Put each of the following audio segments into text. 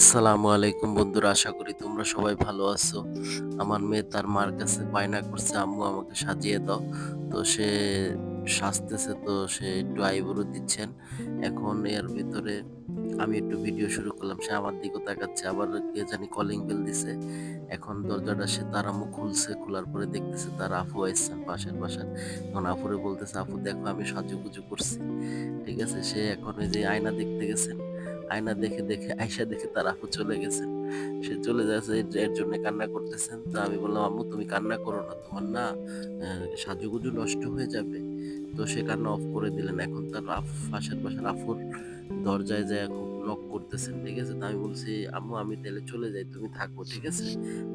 আসসালামু আলাইকুম বন্ধুরা, আশা করি তোমরা সবাই ভালো আছো। আমার মেয়ে তার মার কাছে বায়না করছে, আম্মু আমাকে সাজিয়ে দাও। তো সে সাজতেছে, তো সে একটু আইবুড়ো দিচ্ছেন। এখন এর ভিতরে আমি একটু ভিডিও শুরু করলাম, সে আমার দিকে তাকাচ্ছে, আবার কে জানি কলিং বেল দিছে। এখন দরজাটা সে তার আম্মু খুলছে, খোলার পরে দেখতেছে তার আফু আসছেন পাশের বাসার এখন আফুরে বলতেছে আপু দেখো, আমি সাজুগুজু করছি। ঠিক আছে, সে এখন ওই যে আয়না দেখতে গেছেন। আয়না দেখে দেখে আয়সা দেখে তার আপু চলে গেছে। সে চলে যাচ্ছে, এর জন্য কান্না করতেছেন। তো আমি বললাম, আম্মু, তুমি কান্না করো না। তোমার না সাজুগুজু নষ্ট হয়ে যাবে। তো সে কান্না অফ করে দিলেন। এখন তার আফ পাশের বাসার আফুর দরজায় যায়, খুব নক করতেছেন ঠিক আছে? তো আমি বলছি আম্মু আমি তাহলে চলে যাই তুমি থাকো ঠিক আছে?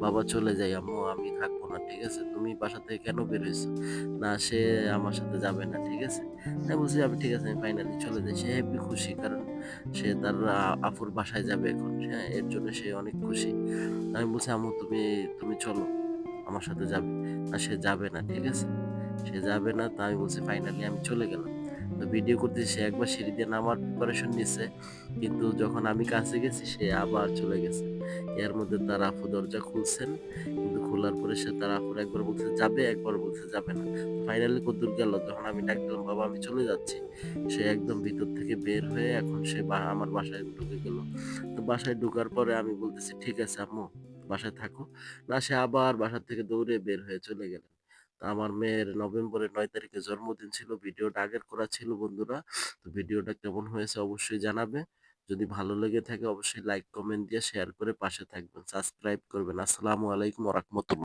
বাবা চলে যাই আম্মু আমি থাকব না ঠিক আছে? তুমি বাসা থেকে কেন বেরোইছো না সে আমার সাথে যাবে না ঠিক আছে? আমি বলছি আমি ঠিক আছে আমি ফাইনালি চলে যাই। সে হেবি খুশি কারণ সে তার আপুর বাসায় যাবে এখন হ্যাঁ? এর জন্য সে অনেক খুশি। আমি বলছি আম্মু তুমি তুমি চলো আমার সাথে যাবে। না সে যাবে না ঠিক আছে? সে যাবে না তা আমি বলছি ফাইনালি আমি চলে গেলাম। তো ভিডিও করতে সে একবার সিঁড়ি দিয়ে নামার প্রিপারেশন নিছে। কিন্তু যখন আমি কাছে গেছি, সে আবার চলে গেছে। এর মধ্যে তার আপু দরজা খুলছেন, কিন্তু খোলার পরে সে তার আপুর একবার বলছে, যাবে? একবার বলছে, যাবে না। ফাইনালি কদ্দূর গেল। যখন আমি ডাক দিলাম, বাবা, আমি চলে যাচ্ছি। সে একদম ভিতর থেকে বের হয়ে এখন সে আমার বাসায় ঢুকে গেল। তো বাসায় ঢুকার পরে আমি বলতেছি, ঠিক আছে আম্মু, বাসায় থাকো। না, সে আবার বাসা থেকে দৌড়ে বের হয়ে চলে গেলেন তো আমার মেয়ের নভেম্বরের নয় তারিখে জন্মদিন ছিল, ভিডিওটা আগের করা ছিল বন্ধুরা। তো ভিডিওটা কেমন হয়েছে অবশ্যই জানাবে। যদি ভালো লেগে থাকে অবশ্যই লাইক কমেন্ট দিয়ে শেয়ার করে পাশে থাকবেন। সাবস্ক্রাইব করবেন। আসসালামু আলাইকুম রহমতুল্লাহ।